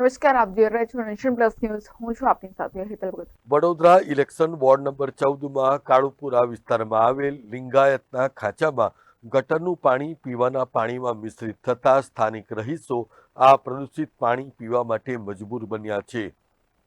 નમસ્કાર, આપ જોઈ રહ્યા છો નેશન પ્લસ ન્યૂઝ હું છું આપની સાથે Hetal Bhagat. Vadodara election ward number ચૌદમાં કાળુપુરા વિસ્તારમાં આવેલ લિંગાયતના ખાંચામાં ગટરનું પાણી પીવાના પાણીમાં મિશ્રિત થતાં સ્થાનિક રહીશો આ પ્રદૂષિત પાણી પીવા માટે મજબૂર બન્યા છે.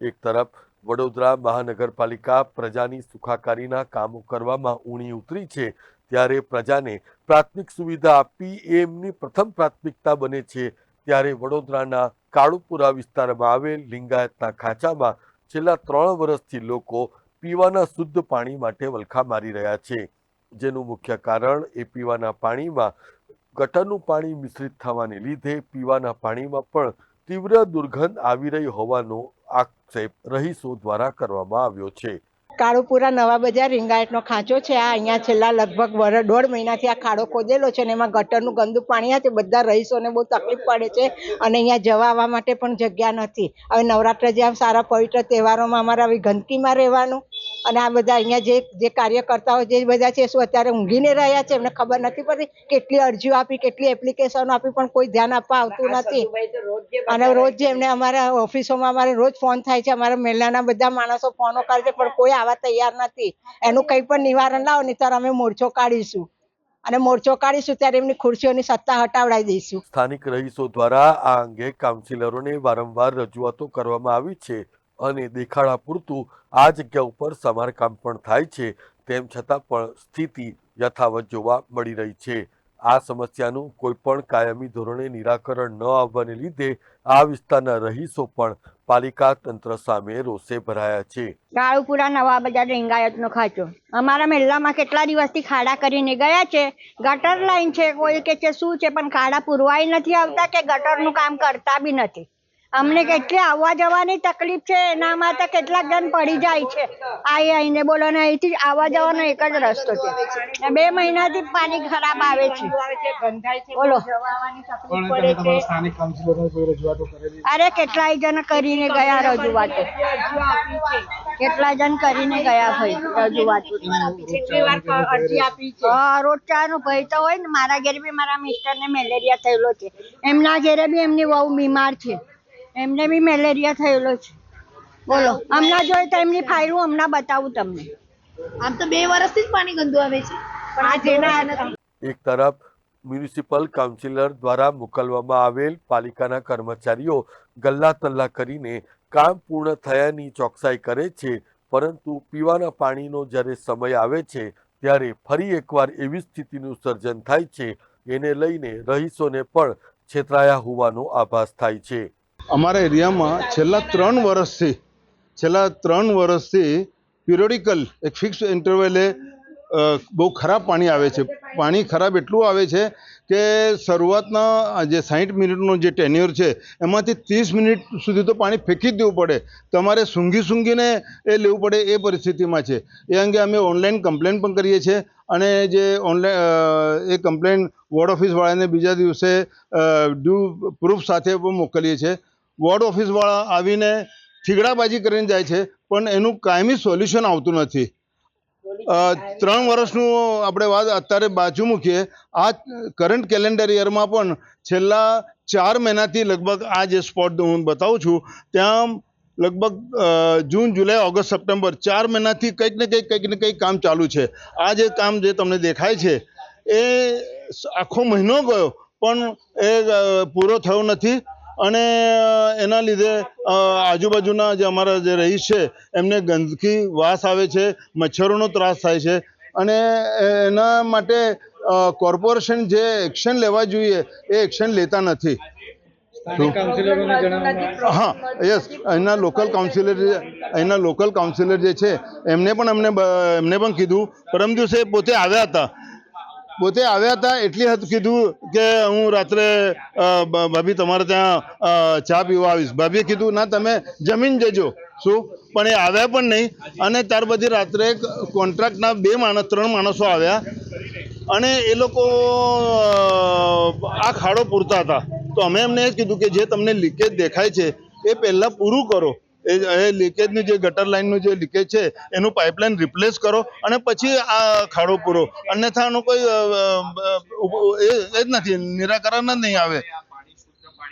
એક તરફ, વડોદરા મહાનગરપાલિકા પ્રજાની સુખાકારીના કામો કરવામાં ઊણી ઉતરી છે, ત્યારે પ્રજાને પ્રાથમિક સુવિધા આપવી એ એમની પ્રથમ પ્રાથમિકતા બને છે, ત્યારે વડોદરાના કાળુપુરા વિસ્તારમાં આવેલ લિંગાયતના ખાંચામાં છેલ્લા ત્રણ વર્ષથી લોકો પીવાના શુદ્ધ પાણી માટે વલખા મારી રહ્યા છે. જેનું મુખ્ય કારણ એ પીવાના પાણીમાં ગટરનું પાણી મિશ્રિત થવાને લીધે પીવાના પાણીમાં પણ તીવ્ર દુર્ગંધ આવી રહી હોવાનો આક્ષેપ રહીશો દ્વારા કરવામાં આવ્યો છે. કાળુપુરા નવા બજાર રીંગાયતનો ખાંચો છે. આ અહીંયા છેલ્લા લગભગ વર, દોઢ મહિનાથી આ ખાડો ખોદેલો છે અને એમાં ગટરનું ગંદુ પાણી આવે બધા રહીશોને બહુ તકલીફ પડે છે અને અહીંયા જવા આવવા માટે પણ જગ્યા નથી. હવે નવરાત્ર જેવા સારા પવિત્ર તહેવારોમાં અમારે આવી ગંદકીમાં રહેવાનું અને આ બધા અહીંયા જે જે કાર્યકર્તાઓ જે બધા છે શું અત્યારે ઊંઘીને રહ્યા છે એમને ખબર નથી પડતી. કેટલી અરજીઓ આપી કેટલી એપ્લિકેશનો આપી પણ કોઈ ધ્યાન આપવા આવતું નથી. અને રોજ જે એમને અમારા ઓફિસોમાં અમારે રોજ ફોન થાય છે અમારા મહિલાના બધા માણસો ફોનો કરે છે પણ કોઈ આવા તૈયાર નથી. એનું કંઈ પણ નિવારણ લાવો નહીં ત્યારે અમે મોરચો કાઢીશું. અને મોરચો કાઢીશું ત્યારે એમની ખુરશીઓની સત્તા હટાવડાવી દઈશું. સ્થાનિક રહીશો દ્વારા આ અંગે કાઉન્સિલરોને વારંવાર રજૂઆતો કરવામાં આવી છે. અને દેખાડા પૂરતું આ જગ્યા ઉપર સમારકામ પણ થાય છે, તેમ છતાં પણ સ્થિતિ યથાવત જોવા મળી રહી છે. આ સમસ્યાનું કોઈ પણ કાયમી ધોરણે નિરાકરણ ન આવવાને લીધે આ વિસ્તારના રહીશો પણ પાલિકા તંત્ર સામે રોષે ભરાયા છે. કાળુપુરા નવા બજાર લિંગાયતનો ખાચો. અમારા મહેલામાં કેટલા દિવસથી ખાડા કરીને ગયા છે? ગટર લાઈન છે કોઈ કે છે, શું છે? પણ ખાડા પુરવાય નથી આવતા કે ગટરનું કામ કરતા બી નથી. અમને કેટલી આવવા જવાની તકલીફ છે એના માટે કેટલાક જણ પડી જાય છે. આઈ આઈને બોલો ને અહીંથી આવવા જવાનો એક જ રસ્તો છે. બે મહિનાથી પાણી ખરાબ આવે છે. બોલો. અરે કેટલાય જણ કરીને ગયા રજૂઆતો. કેટલા જણ કરીને ગયા ભાઈ રજૂઆતો. હા ભાઈ ભય તો હોય ને મારા ઘેર બી મારા મિસ્ટર ને મેલેરિયા થયેલો છે. એમના ઘરે બી એમની બહુ બીમાર છે. એમને બી મેલેરિયા થયેલો છે. બોલો હમણાં જોઈએ તો એમની ફાઇલ હું હમણાં બતાવું તમને. આમ તો બે વર્ષથી જ પાણી ગંદુ આવે છે. પણ આ જેના નથી. એક તરફ મ્યુનિસિપલ કાઉન્સિલર દ્વારા મોકલવામાં આવેલ પાલિકાના કર્મચારીઓ ગલ્લા તલ્લા કરીને કામ પૂર્ણ થયાની ચોકસાઈ કરે છે પરંતુ પીવાના પાણીનો જ્યારે સમય આવે છે ત્યારે ફરી એકવાર એવી સ્થિતિનું સર્જન થાય છે એને લઈને રહીશોને પણ છેતરાયા હોવાનો આભાસ થાય છે. અમારા એરિયામાં છેલ્લા ત્રણ વર્ષથી, છેલ્લા ત્રણ વર્ષથી પિરિયોડિકલ એક ફિક્સ ઇન્ટરવેલે બહુ ખરાબ પાણી આવે છે. પાણી ખરાબ એટલું આવે છે કે શરૂઆતના જે સાહીઠ મિનિટનો જે ટેન્યુર છે, એમાંથી ત્રીસ મિનિટ સુધી તો પાણી ફેંકી જ દેવું પડે. તમારે સૂંઘી સૂંઘીને એ લેવું પડે એ પરિસ્થિતિમાં છે. એ અંગે અમે ઓનલાઈન કમ્પ્લેન પણ કરીએ છીએ અને જે ઓનલાઈન એ કમ્પ્લેન વોર્ડ ઓફિસવાળાને બીજા દિવસે ડ્યુ પ્રૂફ સાથે પણ મોકલીએ છીએ. વોર્ડ ઓફિસવાળા આવીને થીગડાબાજી કરીને જાય છે પણ એનું કાયમી સોલ્યુશન આવતું નથી. ત્રણ વર્ષનું આપણે વાત અત્યારે બાજુ મૂકીએ આ કરંટ કેલેન્ડર યરમાં પણ છેલ્લા ચાર મહિનાથી લગભગ આ જે સ્પોટ હું બતાવું છું ત્યાં લગભગ જૂન જુલાઈ ઓગસ્ટ સપ્ટેમ્બર ચાર મહિનાથી કંઈક ને કંઈક કંઈક ને કંઈક કામ ચાલુ છે. આ જે કામ જે તમને દેખાય છે એ આખો મહિનો ગયો પણ એ પૂરો થયો નથી. અને એના લીધે આજુબાજુના જે અમારા જે રહીશ છે એમને ગંદકી વાસ આવે છે મચ્છરોનો ત્રાસ થાય છે. અને એના માટે કોર્પોરેશન જે એક્શન લેવા જોઈએ એ એક્શન લેતા નથી. હા યસ અહીંના લોકલ કાઉન્સિલર અહીંના લોકલ કાઉન્સિલર જે છે એમને પણ અમને એમને પણ કીધું. પરમ દિવસે પોતે આવ્યા હતા. પોતે આવ્યા હતા એટલી હદ કીધું કે હું રાત્રે ભાભી તમારે ત્યાં ચા પીવા આવીશ. ભાભીએ કીધું, ના, તમે જમીન જજો. શું? પણ એ આવ્યા પણ નહીં. અને ત્યાર પછી રાત્રે કોન્ટ્રાક્ટના બે માણસ, ત્રણ માણસો આવ્યા. અને એ લોકો આ ખાડો પૂરતા હતા. તો અમે એમને એ કીધું કે જે તમને લીકેજ દેખાય છે, એ પહેલાં પૂરું કરો. એ એ લીકેજનું જે ગટર લાઇનનું જે લીકેજ છે, એનું પાઇપલાઇન રિપ્લેસ કરો અને પછી આ ખાડો પૂરો. અન્યથા આનું કોઈ એ જ નથી, નિરાકરણ જ નહીં આવે.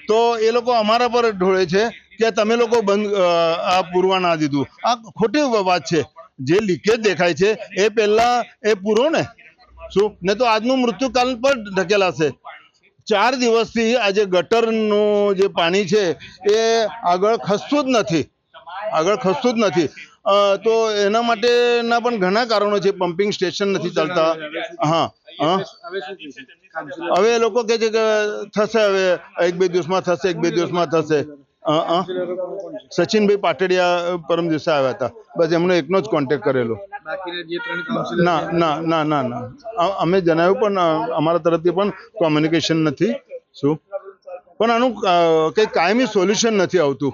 તો એ લોકો અમારા પર ઢોળે છે કે તમે લોકો બંધ આ પૂરવા ના દીધું. આ ખોટી વાત છે. જે લીકેજ દેખાય છે, એ પહેલા એ પૂરો ને? શું? ને તો આજનું મૃત્યુકાલ પર ઢકેલાશે ચાર દિવસથી આજે ગટરનું જે પાણી છે, એ આગળ ખસતું જ નથી. આગળ ખસતું જ નથી. તો એના માટેના પણ ઘણા કારણો છે. પમ્પિંગ સ્ટેશન નથી ચાલતા. હા હવે એ લોકો કહે છે કે થશે હવે એક બે દિવસમાં થશે એક બે દિવસમાં થશે. સચિનભાઈ પાટડિયા પરમ દિવસે આવ્યા હતા. બસ એમનો એકનો જ કોન્ટેક્ટ કરેલો. ના ના ના ના ના. અમે જણાવ્યું પણ અમારા તરફથી પણ કોમ્યુનિકેશન નથી. શું? પણ આનું કંઈ કાયમી સોલ્યુશન નથી આવતું.